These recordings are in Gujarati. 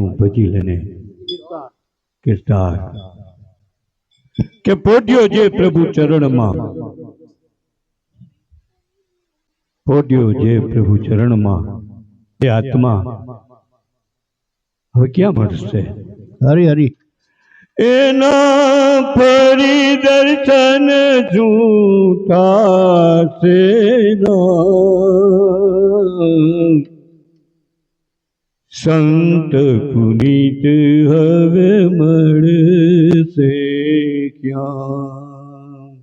તું ભજી લેને કીર્તાર. કે પોટ્યો જે પ્રભુ ચરણમાં. પોટ્યો જે પ્રભુ ચરણમાં. એ આત્મા. હવે ક્યાં મળશે હરી હરી. એના ફરી દર્શન જૂતાશે સંત પુનિત હવે મળશે ક્યાં?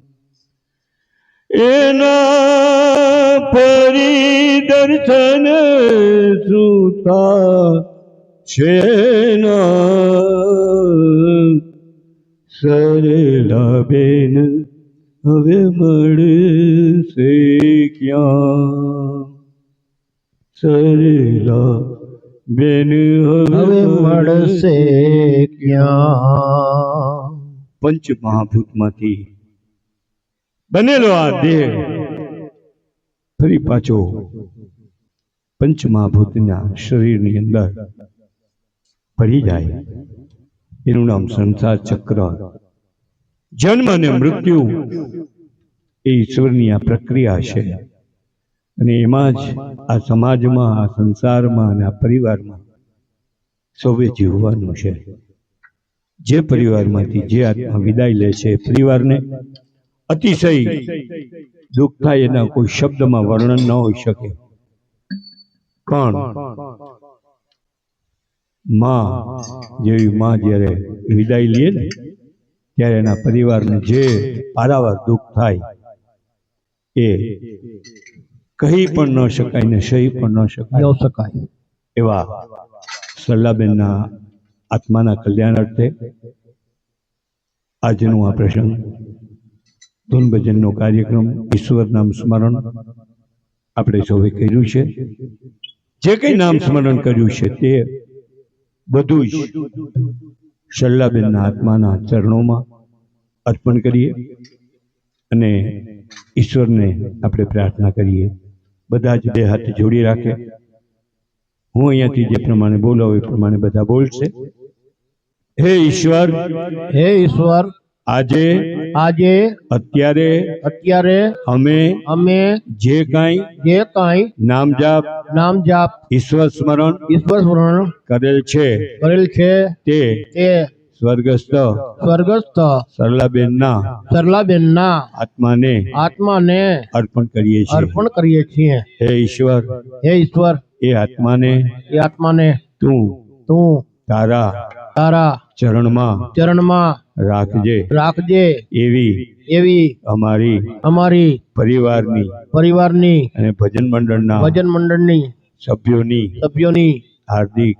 એના પરી દર્શન સુતા છે સરલા બેન હવે મળશે ક્યાં? સરલા બેન હવે મળશે ક્યાં? પંચ મહાભૂતમાંથી. બનેલો આ દેહ. ફરી પાછો પંચ મહાભૂતના શરીરની અંદર પડી જાય. એનું નામ સંસાર ચક્ર. જન્મ અને મૃત્યુ એ ઈશ્વરની આ પ્રક્રિયા છે. અને એમાં જ આ સમાજમાં, આ સંસારમાં અને આ પરિવારમાં સૌએ જીવવાનું છે. જે પરિવારમાંથી જે આત્મા વિદાય લે છે પરિવારને અતિશય દુઃખ થાય એના કોઈ શબ્દમાં વર્ણન ન હોઈ શકે. પણ માં જેવી માં જ્યારે વિદાય લે ને, ત્યારે એના પરિવારને જે પારાવાર દુઃખ થાય, એ કહી પણ ન શકાય ને સહી પણ ન શકાય. ન શકાય. એવા સરલાબેનના આત્માના કલ્યાણ અર્થે આજનું આ પ્રસંગ ધૂન ભજનનો કાર્યક્રમ ઈશ્વર નામ સ્મરણ આપણે સૌએ કર્યું છે. જે કંઈ નામ સ્મરણ કર્યું છે તે બધું જ સરલાબેનના આત્માના ચરણોમાં અર્પણ કરીએ અને ઈશ્વરને આપણે પ્રાર્થના કરીએ. બધા જ બે હાથ જોડી રાખે. હું અહીંયાથી જે પ્રમાણે બોલાવું એ પ્રમાણે બધા બોલશે. હે ઈશ્વર હે ઈશ્વર આજે આજે અત્યારે અત્યારે અમે અમે જે કાંઈ જે કાંઈ નામ જાપ નામ જાપ ઈશ્વર સ્મરણ ઈશ્વર સ્મરણ કરેલ છે કરેલ છે તે તે સ્વર્ગસ્થ. સ્વર્ગસ્થ. સરલાબેનના સરલાબેનના આત્માને આત્માને અર્પણ કરીએ છીએ. અર્પણ કરીએ છીએ. હે ઈશ્વર. હે ઈશ્વર. એ આત્માને એ આત્માને તું તું તારા તારા ચરણમાં ચરણમાં રાખજે. રાખજે. એવી એવી અમારી અમારી પરિવારની પરિવારની અને ભજન મંડળના ભજન મંડળની સભ્યોની સભ્યોની હાર્દિક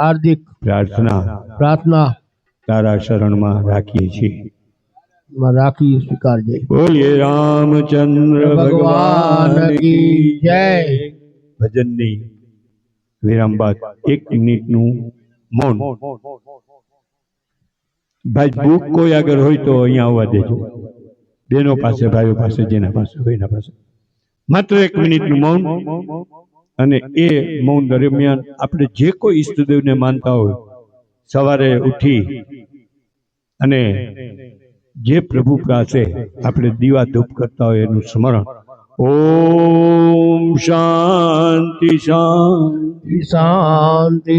હાર્દિક પ્રાર્થના. પ્રાર્થના. તારા શરણમાં રાખીએ છીએ. રાખી સ્વીકારજે. બોલીએ રામચંદ્ર ભગવાન કી જય. ભજનની વિરામ બાદ એક મિનિટનું મૌન. ભાઈ ભૂખ કોઈ આગળ હોય તો અહીંયા આવવા દેજો. બેનો પાસે ભાઈઓ પાસે જેના પાસે હોય એના પાસે. માત્ર એક મિનિટનું મૌન. અને એ મૌન દરમિયાન આપણે જે કોઈ ઈષ્ટદેવને માનતા હોય સવારે ઉઠી અને જે પ્રભુ પાસે આપણે દીવા ધૂપ કરતા હોય એનું સ્મરણ. ઓમ શાંતિ શાંતિ. શાંતિ.